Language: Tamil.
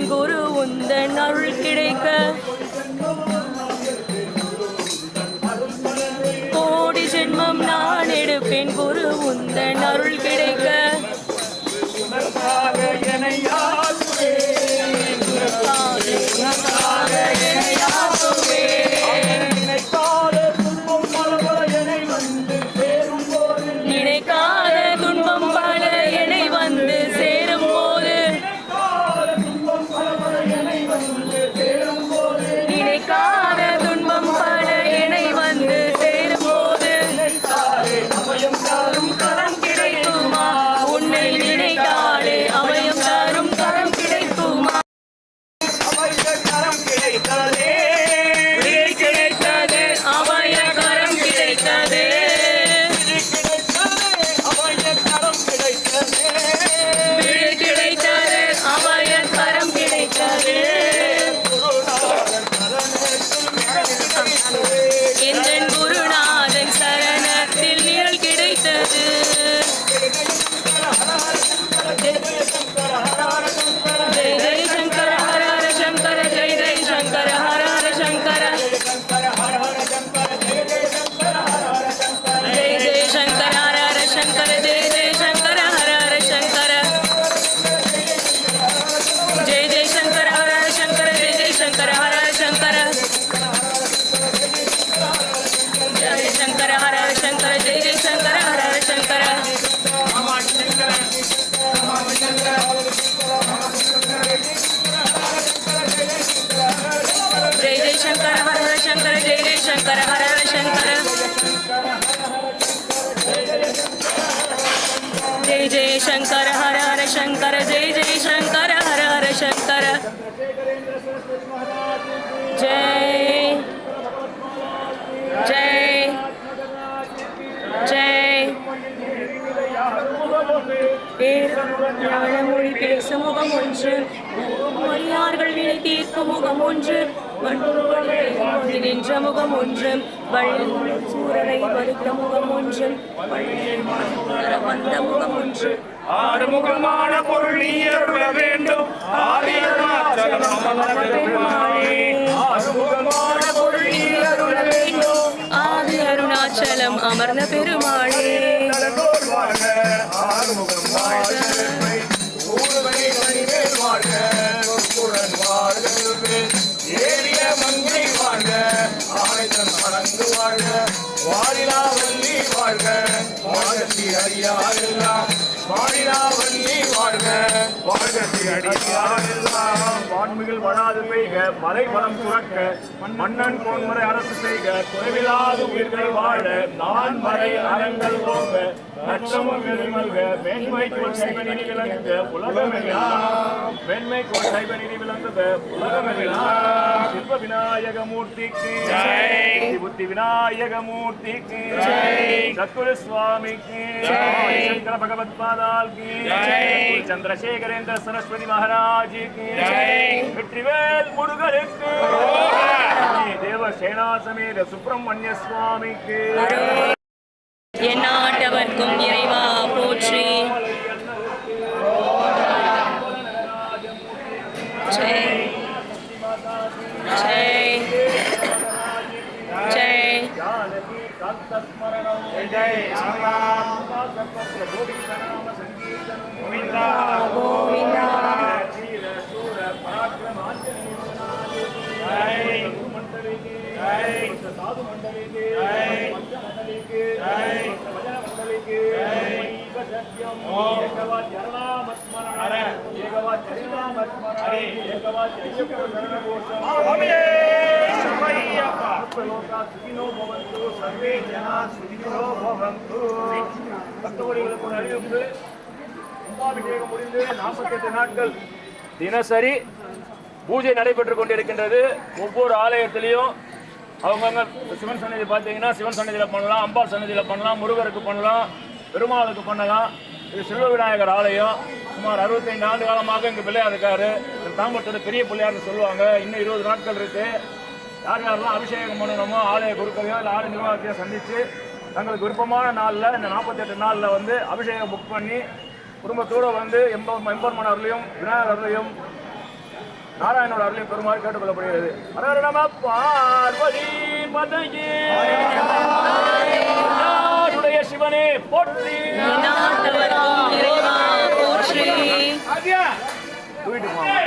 என் குரு உந்தன் அருள் கிடைக்க. கோடி ஜென்மம் நான் எடுப்பேன் குரு உந்தன் அருள் கிடைக்க. சங்கர ஜெய ஜெய சங்கர ஹர ஹர சங்கர ஜெய ஜெய சங்கர ஹர ஹர சங்கர ஜெய ஜெய சங்கர ஹர ஹர சங்கர ஜெய் ஜெய் ஜெய் பேர் ஞான மொழி பேச முகம் ஒன்று மொழியார்கள் வினை தீர்க்கும் முகம் ஒன்று மண்ணுருவழி நின்ற முகம் ஒன்று வள்ளி சூரரை வருத்த முகம் ஒன்று வள்ளி வந்த முகம் ஒன்று ஆறுமுகமான பொருள் நீ அருள வேண்டும். ஆதியருணாச்சலம் அமர்ந்த பெருமாளே ஆறுமுகமான பொருள் நீ அருள வேண்டும் ஆதி அருணாச்சலம் அமர்ந்த பெருமாளே. வாழ்க. வாரிலா வள்ளி வாழ்க. வாழ்கத்தி அடியாரெல்லாம். வாரிலா வள்ளி வாழ்க. வாழ்கத்தி அடியாரெல்லாம். வான்மிகள் வராது பெய்க மலை வளம் துறக்க மன்னன் போன்முறை அரசு செய்க குறைவில்லாத உயிர்கள் வாழ நான் மறை அறங்கள் போக லட்சமும் பெருமல்க மேன்மை கோல் சைவநிதி விளங்குக உலகமெல்லாம் மேன்மை கோல் சைவநிதி விளங்குக உலகமெல்லாம் சில்வ விநாயக புத்தி விநாயகமூர்த்திக்கு சத்துரு சுவாமிக்கு சங்கர பகவத் பாதால் சந்திரசேகரேந்திர சரஸ்வதி மகாராஜிக்கு வெற்றிவேல் முருகனுக்கு தேவ சுப்பிரமணிய சுவாமிக்கு. எந்நாட்டவர்க்கும் இறைவா போற்றி. ஜெய். ஜெய். ஜெய். ஜானகி காந்தஸ்மரணம் ஜெய் ஸ்ரீராம் பக்தவடிகளுக்கு ஒரு அறிவிப்பு கும்பாபிஷேகம் முடிந்து நாற்பத்தெட்டு நாட்கள் தினசரி பூஜை நடைபெற்றுக் கொண்டிருக்கின்றது. ஒவ்வொரு ஆலயத்திலையும் அவங்கவுங்க சிவன் சன்னதி பார்த்தீங்கன்னா சிவன் சன்னதியில் பண்ணலாம் அம்பாள் சன்னதியில் பண்ணலாம் முருகருக்கு பண்ணலாம். பெருமாளுக்கு பண்ணலாம் இது சில்வ விநாயகர் ஆலயம். சுமார் 65 ஆண்டு காலமாக இங்கே பிள்ளையார் இருக்காரு இந்த தாம்பரத்தோட பெரிய பிள்ளையார்னு சொல்லுவாங்க. இன்னும் இருபது நாட்கள் இருக்கு. யார் யாரெல்லாம் அபிஷேகம் பண்ணணுமோ ஆலய குருக்களையோ இல்லை ஆலய நிர்வாகத்தையோ சந்தித்து தங்களுக்கு விருப்பமான நாளில் இந்த நாற்பத்தெட்டு நாளில் வந்து அபிஷேகம் புக் பண்ணி குடும்பத்தோடு வந்து எம்ப எம்பெருமன் அருளையும் விநாயகர் அருளையும் நாராயணோட அருளையும் பெருமாறு கேட்டுக்கொள்ளப்படுகிறது. பார்வதி பதகி சிவனே போற்றி நாட்டவர்க்கும் இறைவா போற்றி வீட்டுக்கு வாங்க